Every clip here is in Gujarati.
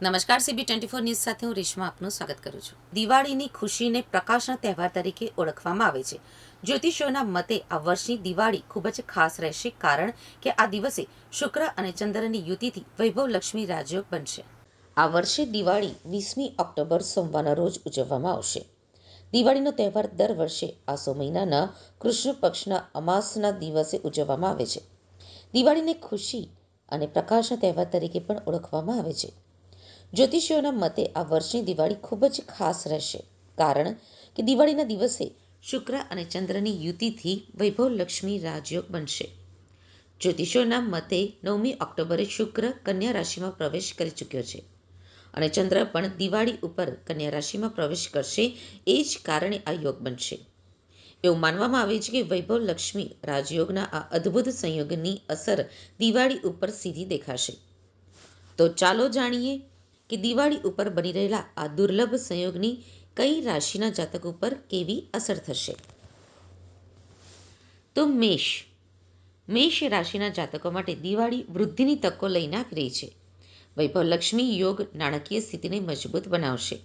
નમસ્કાર સીબી ટ્વેન્ટી ફોર ન્યૂઝ સાથે હું રેશમા આપનું સ્વાગત કરું છું. દિવાળીની ખુશીને પ્રકાશના તહેવાર તરીકે ઓળખવામાં આવે છે. જ્યોતિષીઓના મતે આ વર્ષની દિવાળી ખૂબ જ ખાસ રહેશે કારણ કે આ દિવસે શુક્ર અને ચંદ્રની યુતિથી વૈભવ લક્ષ્મી રાજયોગ બનશે. આ વર્ષે દિવાળી વીસમી ઓક્ટોબર સોમવારના રોજ ઉજવવામાં આવશે. દિવાળીનો તહેવાર દર વર્ષે આસો મહિનાના કૃષ્ણ પક્ષના અમાસના દિવસે ઉજવવામાં આવે છે. દિવાળીને ખુશી અને પ્રકાશના તહેવાર તરીકે પણ ઓળખવામાં આવે છે. જ્યોતિષીઓના મતે આ વર્ષની દિવાળી ખૂબ જ ખાસ રહેશે. કારણ કે દિવાળીના દિવસે શુક્ર અને ચંદ્રની યુતિથી વૈભવલક્ષ્મી રાજયોગ બનશે. જ્યોતિષીઓના મતે નવમી ઓક્ટોબરે શુક્ર કન્યા રાશિમાં પ્રવેશ કરી ચૂક્યો છે. અને ચંદ્ર પણ દિવાળી ઉપર કન્યા રાશિમાં પ્રવેશ કરશે એ જ કારણે આ યોગ બનશે. એવું માનવામાં આવે છે કે વૈભવ લક્ષ્મી રાજયોગના આ અદ્ભુત સંયોગની અસર દિવાળી ઉપર સીધી દેખાશે. તો ચાલો જાણીએ કે દિવાળી ઉપર બની રહેલા આ દુર્લભ સંયોગની કઈ રાશિના જાતક ઉપર કેવી અસર થશે? તો મેષ. મેષ રાશિના જાતકો માટે દિવાળી વૃદ્ધિની તકો લઈને આવી રહી છે. વૈભવ લક્ષ્મી યોગ નાણાકીય સ્થિતિને મજબૂત બનાવશે.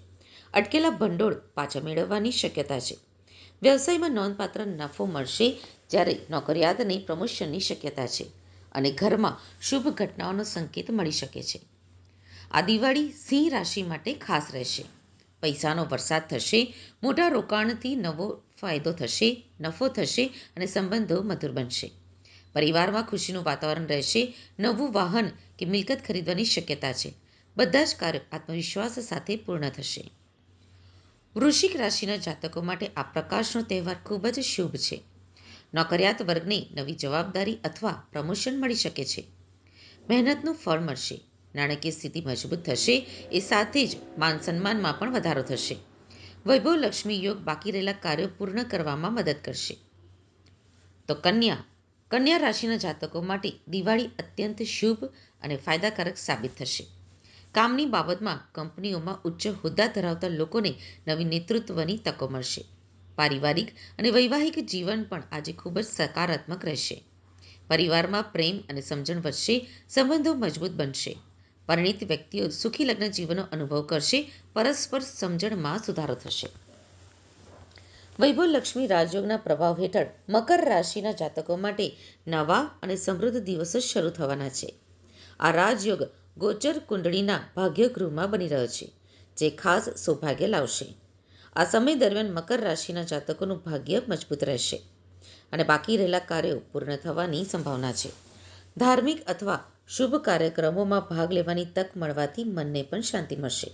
અટકેલા ભંડોળ પાછા મેળવવાની શક્યતા છે. વ્યવસાયમાં નોંધપાત્ર નફો મળશે જ્યારે નોકરિયાતને પ્રમોશનની શક્યતા છે અને ઘરમાં શુભ ઘટનાઓનો સંકેત મળી શકે છે. આ દિવાળી સિંહ રાશિ માટે ખાસ રહેશે. પૈસાનો વરસાદ થશે, મોટા રોકાણથી નવો ફાયદો થશે, નફો થશે અને સંબંધો મધુર બનશે. પરિવારમાં ખુશીનું વાતાવરણ રહેશે, નવું વાહન કે મિલકત ખરીદવાની શક્યતા છે. બધા જ કાર્યો આત્મવિશ્વાસ સાથે પૂર્ણ થશે. વૃશ્ચિક રાશિના જાતકો માટે આ પ્રકાશનો તહેવાર ખૂબ જ શુભ છે. નોકરિયાત વર્ગને નવી જવાબદારી અથવા પ્રમોશન મળી શકે છે. મહેનતનું ફળ મળશે. નાણાકીય સ્થિતિ મજબૂત થશે એ સાથે જ માન સન્માનમાં પણ વધારો થશે. વૈભવ લક્ષ્મી યોગ બાકી રહેલા કાર્યો પૂર્ણ કરવામાં મદદ કરશે. તો કન્યા કન્યા રાશિના જાતકો માટે દિવાળી અત્યંત શુભ અને ફાયદાકારક સાબિત થશે. કામની બાબતમાં કંપનીઓમાં ઉચ્ચ હોદ્દા ધરાવતા લોકોને નવી નેતૃત્વની તકો મળશે. પારિવારિક અને વૈવાહિક જીવન પણ આજે ખૂબ જ સકારાત્મક રહેશે. પરિવારમાં પ્રેમ અને સમજણ વધશે, સંબંધો મજબૂત બનશે. પરિણીત વ્યક્તિઓ સુખી લગ્ન જીવનનો અનુભવ કરશે, પરસ્પર સમજણમાં સુધારો થશે. વૈભવ લક્ષ્મી રાજયોગના પ્રભાવ હેઠળ મકર રાશિના જાતકો માટે નવા અને સમૃદ્ધ દિવસો શરૂ થવાના છે. આ રાજયોગ ગોચર કુંડળીના ભાગ્યગૃહમાં બની રહ્યો છે, જે ખાસ સૌભાગ્ય લાવશે. આ સમય દરમિયાન મકર રાશિના જાતકોનું ભાગ્ય મજબૂત રહેશે અને બાકી રહેલા કાર્યો પૂર્ણ થવાની સંભાવના છે. ધાર્મિક અથવા શુભ કાર્યક્રમોમાં ભાગ લેવાની તક મળવાથી મનને પણ શાંતિ મળશે.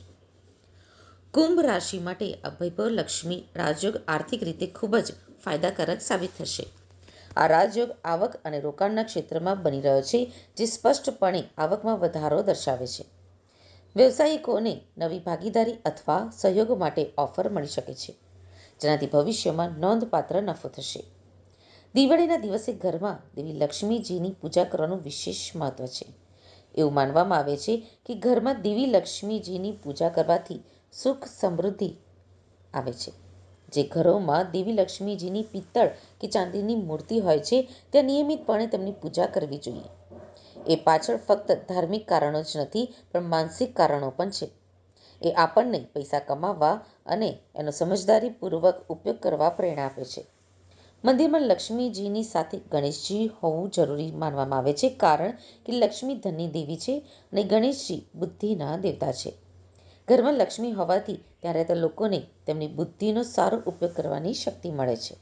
કુંભ રાશિ માટે આ લક્ષ્મી રાજયોગ આર્થિક રીતે ખૂબ જ ફાયદાકારક સાબિત થશે. આ રાજયોગ આવક અને રોકાણના ક્ષેત્રમાં બની રહ્યો છે, જે સ્પષ્ટપણે આવકમાં વધારો દર્શાવે છે. વ્યવસાયિકોને નવી ભાગીદારી અથવા સહયોગ માટે ઓફર મળી શકે છે, જેનાથી ભવિષ્યમાં નોંધપાત્ર નફો થશે. દિવાળીના દિવસે ઘરમાં દેવી લક્ષ્મીજીની પૂજા કરવાનું વિશેષ મહત્વ છે. એવું માનવામાં આવે છે કે ઘરમાં દેવી લક્ષ્મીજીની પૂજા કરવાથી સુખ સમૃદ્ધિ આવે છે. જે ઘરોમાં દેવી લક્ષ્મીજીની પિત્તળ કે ચાંદીની મૂર્તિ હોય છે, ત્યાં નિયમિતપણે તેમની પૂજા કરવી જોઈએ. એ પાછળ ફક્ત ધાર્મિક કારણો જ નથી, પણ માનસિક કારણો પણ છે. એ આપણને પૈસા કમાવવા અને એનો સમજદારીપૂર્વક ઉપયોગ કરવા પ્રેરણા આપે છે. મંદિરમાં લક્ષ્મીજીની સાથે ગણેશજી હોવું જરૂરી માનવામાં આવે છે, કારણ કે લક્ષ્મી ધનની દેવી છે અને ગણેશજી બુદ્ધિના દેવતા છે. ઘરમાં લક્ષ્મી હોવાથી ત્યાં રહેતા લોકોને તેમની બુદ્ધિનો સારો ઉપયોગ કરવાની શક્તિ મળે છે.